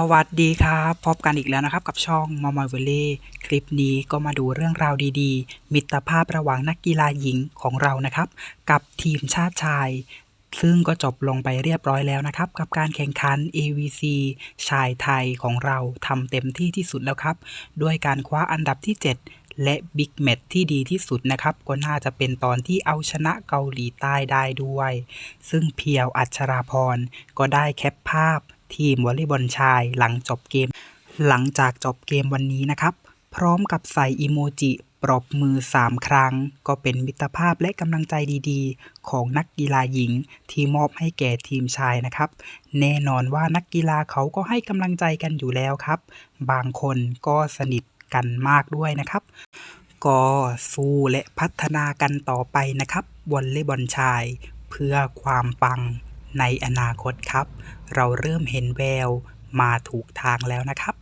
สวัสดีครับ พบกันอีกแล้วนะครับ กับช่องมอมอยเวเล่คลิปนี้ก็มาดูเรื่องราวดีๆ มิตรภาพระหว่างนักกีฬาหญิงของเรานะครับ กับทีมชาติชาย ซึ่งก็จบลงไปเรียบร้อยแล้วนะครับ กับการแข่งขัน AVC ชายไทยของเราทำเต็มที่ที่สุดแล้วครับ ด้วยการคว้าอันดับที่ 7และบิ๊กแมตที่ดีที่สุดนะครับ ก็น่าจะเป็นตอนที่เอาชนะเกาหลีใต้ได้ด้วย ซึ่งเพียวอัชราพรก็ได้แคปภาพ ทีมวอลเลย์บอลชายหลังจบเกม หลังจากจบเกมวันนี้นะครับ พร้อมกับใส่อีโมจิปรบมือ 3 ครั้ง ก็เป็นมิตรภาพและกำลังใจดีๆ ของนักกีฬาหญิงที่มอบให้แก่ทีมชายนะครับ แน่นอนว่านักกีฬาเขาก็ให้กำลังใจกันอยู่แล้วครับ บางคนก็สนิทกันมากด้วยนะครับ ก็สู้และพัฒนากันต่อไปนะครับวอลเลย์บอลชาย เพื่อความปัง ในอนาคตครับ เราเริ่มเห็นแววมาถูกทางแล้วนะครับ